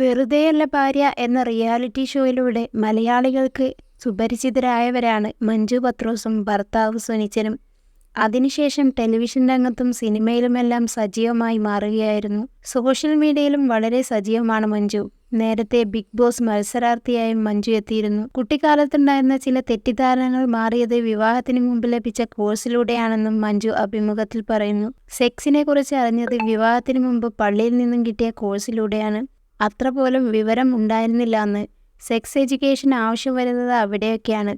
വെറുതെയല്ല ഭാര്യ എന്ന റിയാലിറ്റി ഷോയിലൂടെ മലയാളികൾക്ക് സുപരിചിതരായവരാണ് മഞ്ജു പത്രോസും ഭർത്താവ് സുനിച്ചനും. അതിനുശേഷം ടെലിവിഷൻ രംഗത്തും സിനിമയിലുമെല്ലാം സജീവമായി മാറുകയായിരുന്നു. സോഷ്യൽ മീഡിയയിലും വളരെ സജീവമാണ് മഞ്ജു. നേരത്തെ ബിഗ് ബോസ് മത്സരാർത്ഥിയായും മഞ്ജു എത്തിയിരുന്നു. കുട്ടിക്കാലത്തുണ്ടായിരുന്ന ചില തെറ്റിദ്ധാരണകൾ മാറിയത് വിവാഹത്തിന് മുമ്പ് ലഭിച്ച കോഴ്സിലൂടെയാണെന്നും മഞ്ജു അഭിമുഖത്തിൽ പറയുന്നു. സെക്സിനെ കുറിച്ച് അറിഞ്ഞത് വിവാഹത്തിന് മുമ്പ് പള്ളിയിൽ നിന്നും കിട്ടിയ കോഴ്സിലൂടെയാണ് അത്ര പോലും വിവരം ഉണ്ടായിരുന്നില്ല അന്ന് സെക്സ് എഡ്യൂക്കേഷൻ ആവശ്യം വരുന്നത് അവിടെയൊക്കെയാണ്.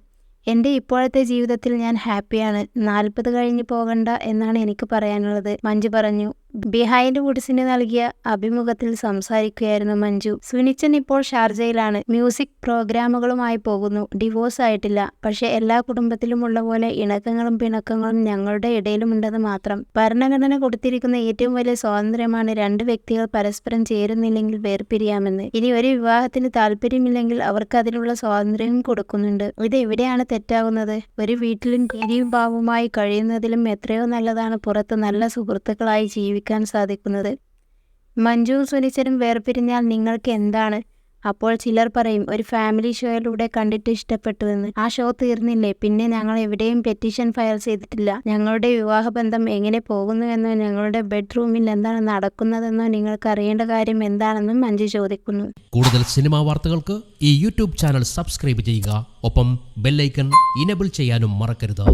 എന്റെ ഇപ്പോഴത്തെ ജീവിതത്തിൽ ഞാൻ ഹാപ്പിയാണ് നാൽപ്പത് കഴിഞ്ഞ് പോകണ്ട എന്നാണ് എനിക്ക് പറയാനുള്ളത്. മഞ്ജു പറഞ്ഞു ബിഹൈൻഡ് വുഡ്സിന് നൽകിയ അഭിമുഖത്തിൽ സംസാരിക്കുകയായിരുന്നു മഞ്ജു സുനിച്ചൻ ഇപ്പോൾ ഷാർജയിലാണ്. മ്യൂസിക് പ്രോഗ്രാമുകളുമായി പോകുന്നു. ഡിവോഴ്സ് ആയിട്ടില്ല. പക്ഷേ എല്ലാ കുടുംബത്തിലും ഉള്ള പോലെ ഇണക്കങ്ങളും പിണക്കങ്ങളും ഞങ്ങളുടെ ഇടയിലും ഇടയിലുമുണ്ടെന്ന് മാത്രം. ഭരണഘടന കൊടുത്തിരിക്കുന്ന ഏറ്റവും വലിയ സ്വാതന്ത്ര്യമാണ് രണ്ട് വ്യക്തികൾ പരസ്പരം ചേരുന്നില്ലെങ്കിൽ വേർപിരിയാമെന്ന്. ഇനി ഒരു വിവാഹത്തിന് താല്പര്യമില്ലെങ്കിൽ അവർക്ക് അതിനുള്ള സ്വാതന്ത്ര്യം കൊടുക്കുന്നുണ്ട്. ഇത് എവിടെയാണ് തെറ്റാകുന്നത് ഒരു വീട്ടിലും ഭീതിയും ഭാവവുമായി കഴിയുന്നതിലും എത്രയോ നല്ലതാണ്. പുറത്ത് നല്ല സുഹൃത്തുക്കളായി ജീവിക്കാൻ സാധിക്കുന്നത്. മഞ്ജുവും സുനിച്ചനും വേർപിരിഞ്ഞാൽ നിങ്ങൾക്ക് എന്താണ്? അപ്പോൾ ചിലർ പറയും ഒരു ഫാമിലി ഷോയിലൂടെ കണ്ടിട്ട് ഇഷ്ടപ്പെട്ടുവെന്ന്. ആ ഷോ തീർന്നില്ലേ? പിന്നെ ഞങ്ങൾ എവിടെയും പെറ്റീഷൻ ഫയൽ ചെയ്തിട്ടില്ല. ഞങ്ങളുടെ വിവാഹബന്ധം എങ്ങനെ പോകുന്നുവെന്നോ ഞങ്ങളുടെ ബെഡ്റൂമിൽ എന്താണ് നടക്കുന്നതെന്നോ നിങ്ങൾക്ക് അറിയേണ്ട കാര്യം എന്താണെന്നും മഞ്ജു ചോദിക്കുന്നു. കൂടുതൽ സിനിമാ വാർത്തകൾക്ക് ഈ യൂട്യൂബ് ചാനൽ സബ്സ്ക്രൈബ് ചെയ്യുക. ഒപ്പം ബെല്ലൈക്കൺ ഇനബിൾ ചെയ്യാനും മറക്കരുത്.